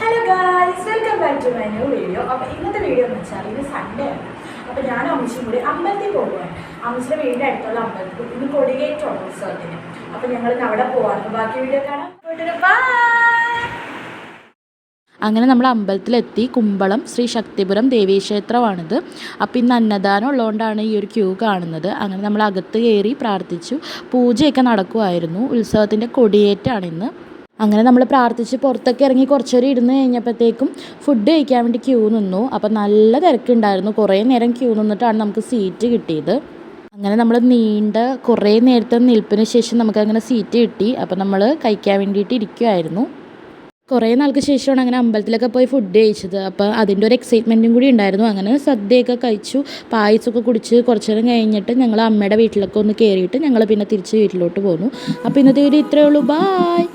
Hello guys welcome back to my new video അപ്പോൾ ഇന്നത്തെ video എന്ന് വെച്ചാൽ ഇത് സൺഡേ ആണ്. അപ്പോൾ ഞാനും അമ്മച്ചിയും കൂടി അമ്പലത്തിൽ പോകുവാണ് അമ്മച്ചിയുടെ വീടിന്റെ അടുത്തുള്ള അമ്പലത്തിൽ. ഇന്ന് കൊടികേറ്റമാണ് ഉത്സവത്തിന്. അപ്പോൾ ഞങ്ങൾ അവിടെ പോകാറുണ്ട് ബാക്കി വീഡിയോ കാണാം. ബൈ അങ്ങനെ നമ്മൾ അമ്പലത്തിലെത്തി കുമ്പളം ശ്രീ ശക്തിപുരം ദേവീക്ഷേത്രമാണിത്. അപ്പോൾ ഇന്ന് അന്നദാനം ഉള്ളതുകൊണ്ടാണ് ഈ ഒരു ക്യൂ കാണുന്നത്. അങ്ങനെ നമ്മൾ അകത്ത് കയറി പ്രാർത്ഥിച്ചു. പൂജയൊക്കെ നടക്കുമായിരുന്നു ഉത്സവത്തിന്റെ കൊടിയേറ്റാണ് ഇന്ന്. അങ്ങനെ നമ്മൾ പ്രാർത്ഥിച്ച് പുറത്തൊക്കെ ഇറങ്ങി കുറച്ചേരം ഇരുന്ന് കഴിഞ്ഞപ്പോഴത്തേക്കും ഫുഡ് കഴിക്കാൻ വേണ്ടി ക്യൂ നിന്നു. അപ്പോൾ നല്ല തിരക്കുണ്ടായിരുന്നു. കുറേ നേരം ക്യൂ നിന്നിട്ടാണ് നമുക്ക് സീറ്റ് കിട്ടിയത്. അങ്ങനെ നമ്മൾ നീണ്ട കുറേ നേരത്തെ നിൽപ്പിന് ശേഷം നമുക്കങ്ങനെ സീറ്റ് കിട്ടി. അപ്പോൾ നമ്മൾ കഴിക്കാൻ വേണ്ടിയിട്ട് ഇരിക്കുമായിരുന്നു കുറേ നാൾക്ക് ശേഷമാണ് അങ്ങനെ അമ്പലത്തിലൊക്കെ പോയി ഫുഡ് കഴിച്ചത്. അപ്പോൾ അതിന്റെ ഒരു എക്സൈറ്റ്മെന്റും കൂടി ഉണ്ടായിരുന്നു. അങ്ങനെ സദ്യയൊക്കെ കഴിച്ചു. പായസമൊക്കെ കുടിച്ച് കുറച്ച് നേരം കഴിഞ്ഞിട്ട് ഞങ്ങൾ അമ്മയുടെ വീട്ടിലൊക്കെ ഒന്ന് കയറിയിട്ട് ഞങ്ങൾ പിന്നെ തിരിച്ച് വീട്ടിലോട്ട് പോന്നു. അപ്പോൾ ഇന്നത്തെ വീഡിയോ ഇത്രയേ ഉള്ളൂ. ബായ്